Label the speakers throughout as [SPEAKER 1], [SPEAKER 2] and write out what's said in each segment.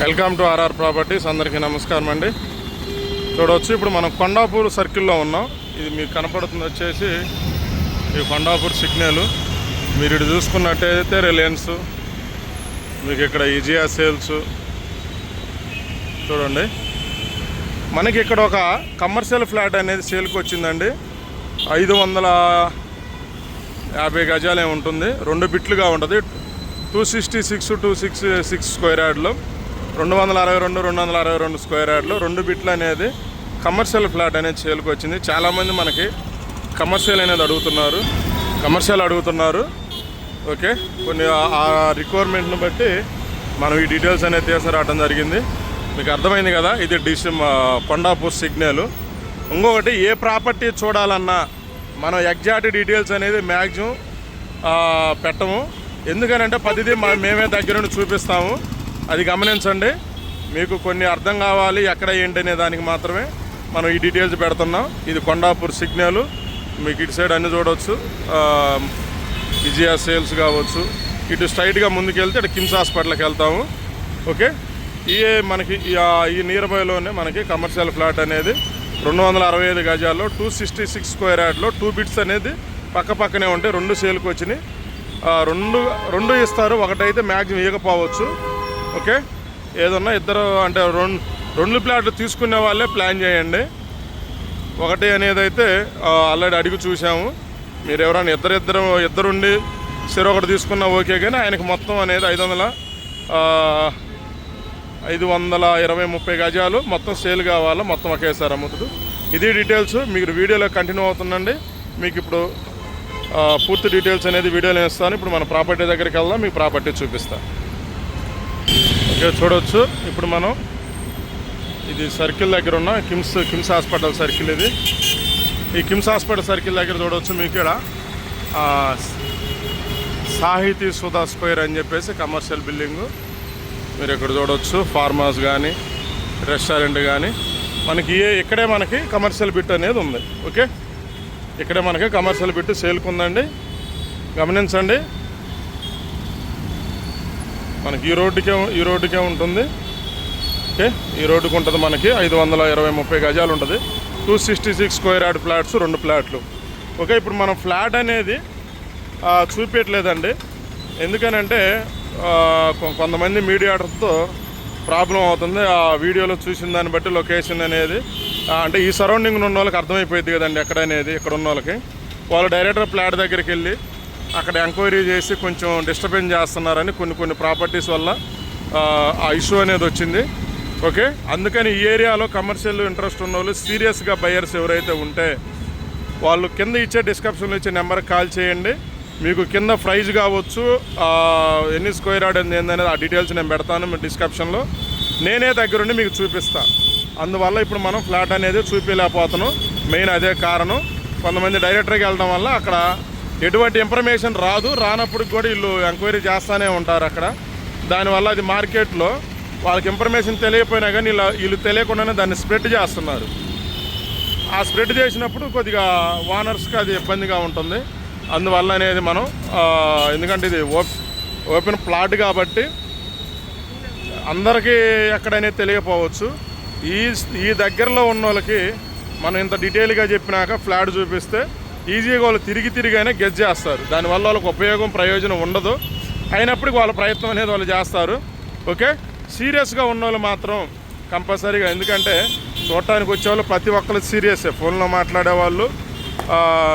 [SPEAKER 1] Welcome to RR properties అందరికీ నమస్కారం అండి. చూడవచ్చు ఇప్పుడు మనం కొండాపూర్ సర్కిల్లో ఉన్నాం. ఇది మీకు కనపడుతుంది వచ్చేసి ఈ కొండాపూర్ సిగ్నల్. మీరు ఇటు చూసుకున్నట్టయితే రిలయన్స్ మీకు ఇక్కడ ఈజియా సేల్స్. చూడండి. మనకి ఇక్కడ ఒక కమర్షియల్ ఫ్లాట్ అనేది సేల్కి వచ్చిందండి. ఐదు వందల యాభై గజాలే ఉంటుంది. రెండు బిట్లుగా ఉంటుంది. Two sixty six two six six square యార్డ్లో. రెండు వందల అరవై రెండు రెండు వందల అరవై రెండు స్క్వేర్ యార్డ్లు రెండు బిట్లు అనేది కమర్షియల్ ఫ్లాట్ అనేది చేలుకు వచ్చింది. చాలామంది మనకి కమర్షియల్ అనేది అడుగుతున్నారు. కమర్షియల్ అడుగుతున్నారు. ఓకే? కొన్ని ఆ- రిక్వైర్మెంట్ని బట్టి మనం ఈ డీటెయిల్స్ అనేది తీసుకురావడం జరిగింది. మీకు అర్థమైంది కదా? ఇది డిసిమ్ కొండాపూర్ సిగ్నల్. ఇంకొకటి ఏ ప్రాపర్టీ చూడాలన్నా మనం ఎగ్జాక్ట్ డీటెయిల్స్ అనేది మ్యాక్సిమం పెట్టము. ఎందుకనంటే పదిది మేమే దగ్గర నుండి చూపిస్తాము. అది గమనించండి. మీకు కొన్ని అర్థం కావాలి ఎక్కడ ఏంటి అనే దానికి మాత్రమే మనం ఈ డీటెయిల్స్ పెడుతున్నాం. ఇది కొండాపూర్ సిగ్నల్. మీకు ఇటు సైడ్ అన్ని చూడవచ్చు విజయా విజయ సేల్స్ కావచ్చు. ఇటు స్ట్రైట్గా ముందుకెళ్తే ఇటు కిమ్స్ హాస్పిటల్కి వెళ్తాము. ఓకే? ఈ మనకి ఈ- ఈ నియర్ బైలోనే మనకి కమర్షియల్ ఫ్లాట్ అనేది రెండు వందల అరవై ఐదు గజాల్లో టూ సిక్స్టీ సిక్స్ స్క్వేర్ యార్డ్లో టూ బిట్స్ అనేది పక్క పక్కనే ఉంటాయి రెండు సేల్కి వచ్చినాయి. రెండు రెండు ఇస్తారు. ఒకటైతే మ్యాక్సిమం ఇవ్వకపోవచ్చు. ఓకే? ఏదన్నా ఇద్దరు అంటే రెండు రెండు ప్లాట్లు తీసుకునే వాళ్ళే ప్లాన్ చేయండి. ఒకటి అనేది అయితే ఆల్రెడీ అడిగి చూసాము మీరు ఎవరైనా ఇద్దరిద్దరు ఇద్దరుండి సరే ఒకటి తీసుకున్నా ఓకే కానీ ఆయనకు మొత్తం అనేది ఐదు వందల ఐదు వందల ఇరవై ముప్పై గజాలు మొత్తం సేల్ కావాలా? మొత్తం ఒకేసారి అమ్ముతుడు ఇది డీటెయిల్స్ మీరు వీడియోలో కంటిన్యూ అవుతుందండి. మీకు ఇప్పుడు పూర్తి డీటెయిల్స్ అనేది వీడియోలో ఇస్తాను. ఇప్పుడు మన ప్రాపర్టీ దగ్గరికి వెళ్దాం. మీకు ప్రాపర్టీ చూపిస్తాను ఇక్కడ చూడవచ్చు ఇప్పుడు మనం ఇది సర్కిల్ దగ్గర ఉన్న కిమ్స్ కిమ్స్ హాస్పిటల్ సర్కిల్ ఇది. ఈ కిమ్స్ హాస్పిటల్ సర్కిల్ దగ్గర చూడవచ్చు మీకు ఇక్కడ సాహితీ సుధా స్క్వేర్ అని చెప్పేసి కమర్షియల్ బిల్డింగు. మీరు ఇక్కడ చూడవచ్చు ఫార్మాస్ కానీ రెస్టారెంట్ కానీ మనకి ఏ ఇక్కడే మనకి కమర్షియల్ బిట్ అనేది ఉంది. ఓకే? ఇక్కడే మనకి కమర్షియల్ బిట్ సేల్కి ఉందండి. గమనించండి. మనకి ఈ రోడ్డుకే ఈ రోడ్డుకే ఉంటుంది. ఓకే? ఈ రోడ్డుకు ఉంటుంది మనకి ఐదు వందల ఇరవై ముప్పై గజాలు ఉంటుంది. Two sixty six square yard flats రెండు ఫ్లాట్లు. ఓకే? ఇప్పుడు మనం ఫ్లాట్ అనేది చూపించట్లేదండి ఎందుకనంటే కొ- కొంతమంది మీడియాటర్తో ప్రాబ్లం అవుతుంది. ఆ వీడియోలో చూసిన దాన్ని బట్టి లొకేషన్ అనేది అంటే ఈ సరౌండింగ్ ఉన్న వాళ్ళకి అర్థమైపోయింది కదండి ఎక్కడ అనేది ఇక్కడ ఉన్న వాళ్ళకి. వాళ్ళు డైరెక్టర్ ఫ్లాట్ దగ్గరికి వెళ్ళి అక్కడ ఎంక్వైరీ చేసి కొంచెం డిస్టర్బెన్స్ చేస్తున్నారని కొన్ని కొన్ని ప్రాపర్టీస్ వల్ల ఆ, ఇష్యూ అనేది వచ్చింది. ఓకే? అందుకని ఈ ఏరియాలో కమర్షియల్ ఇంట్రెస్ట్ ఉన్న వాళ్ళు సీరియస్గా బయర్స్ ఎవరైతే ఉంటే వాళ్ళు కింద ఇచ్చే డిస్క్రిప్షన్లో ఇచ్చే నెంబర్కి కాల్ చేయండి. మీకు కింద ప్రైజ్ కావచ్చు. ఎన్ని స్క్వేర్ యార్డ్ ఉంది ఏందనేది ఆ డీటెయిల్స్ నేను పెడతాను మీ డిస్క్రిప్షన్లో నేనే దగ్గరుండి మీకు చూపిస్తా. అందువల్ల ఇప్పుడు మనం ఫ్లాట్ అనేది చూపించలేకపోతున్నాం మెయిన్ అదే కారణం. కొంతమంది డైరెక్టర్కి వెళ్ళడం వల్ల అక్కడ ఎటువంటి ఇన్ఫర్మేషన్ రాదు. రానప్పుడు కూడా వీళ్ళు ఎంక్వైరీ చేస్తూనే ఉంటారు అక్కడ. దానివల్ల అది మార్కెట్లో వాళ్ళకి ఇన్ఫర్మేషన్ తెలియకపోయినా కానీ వీళ్ళు వీళ్ళు తెలియకుండానే దాన్ని స్ప్రెడ్ చేస్తున్నారు. ఆ స్ప్రెడ్ చేసినప్పుడు కొద్దిగా ఓనర్స్కి అది ఇబ్బందిగా ఉంటుంది. అందువల్ల అనేది మనం ఎందుకంటే ఇది ఓప్ ఓపెన్ ప్లాట్ కాబట్టి అందరికీ ఎక్కడనేది తెలియకపోవచ్చు. ఈ ఈ దగ్గరలో ఉన్న వాళ్ళకి మనం ఇంత డీటెయిల్గా చెప్పినాక ఫ్లాట్ చూపిస్తే ఈజీగా వాళ్ళు తిరిగి తిరిగి అయినా గెజ్ చేస్తారు. దానివల్ల వాళ్ళకి ఉపయోగం ప్రయోజనం ఉండదు. అయినప్పటికీ వాళ్ళ ప్రయత్నం అనేది వాళ్ళు చేస్తారు. ఓకే? సీరియస్గా ఉన్న వాళ్ళు మాత్రం కంపల్సరీగా. ఎందుకంటే చూడటానికి వచ్చేవాళ్ళు ప్రతి ఒక్కరు సీరియసే. ఫోన్లో మాట్లాడేవాళ్ళు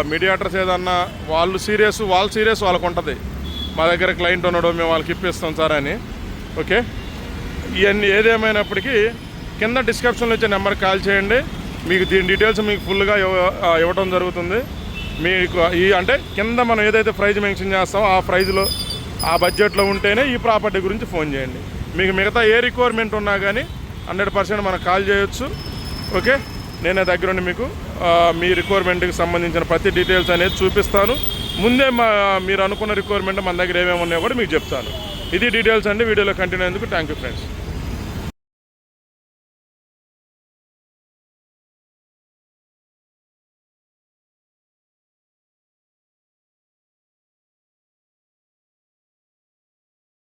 [SPEAKER 1] మీడియాటర్స్ ఏదన్నా వాళ్ళు సీరియస్ వాళ్ళు సీరియస్ వాళ్ళకు ఉంటుంది. మా దగ్గర క్లయింట్ ఉన్నాడు మేము వాళ్ళకి ఇప్పిస్తాం సార్ అని. ఓకే? ఇవన్నీ ఏదేమైనప్పటికీ కింద డిస్క్రిప్షన్లో వచ్చే నెంబర్కి కాల్ చేయండి. మీకు దీని డీటెయిల్స్ మీకు ఫుల్గా ఇవ్వ- ఇవ్వడం జరుగుతుంది. మీకు ఈ అంటే కింద మనం ఏదైతే ప్రైజ్ మెన్షన్ చేస్తామో ఆ ప్రైజ్లో ఆ బడ్జెట్లో ఉంటేనే ఈ ప్రాపర్టీ గురించి ఫోన్ చేయండి. మీకు మిగతా ఏ రిక్వైర్మెంట్ ఉన్నా కానీ హండ్రెడ్ పర్సెంట్ మనకు కాల్ చేయొచ్చు. ఓకే? నేనే దగ్గరుండి మీకు మీ రిక్వైర్మెంట్కి సంబంధించిన ప్రతి డీటెయిల్స్ అనేది చూపిస్తాను. ముందే మా మీరు అనుకున్న రిక్వైర్మెంట్ మన దగ్గర ఏమేమి ఉన్నాయో కూడా మీకు చెప్తాను. ఇది డీటెయిల్స్ అండి వీడియోలో కంటిన్యూ అయ్యేందుకు థ్యాంక్ యూ ఫ్రెండ్స్.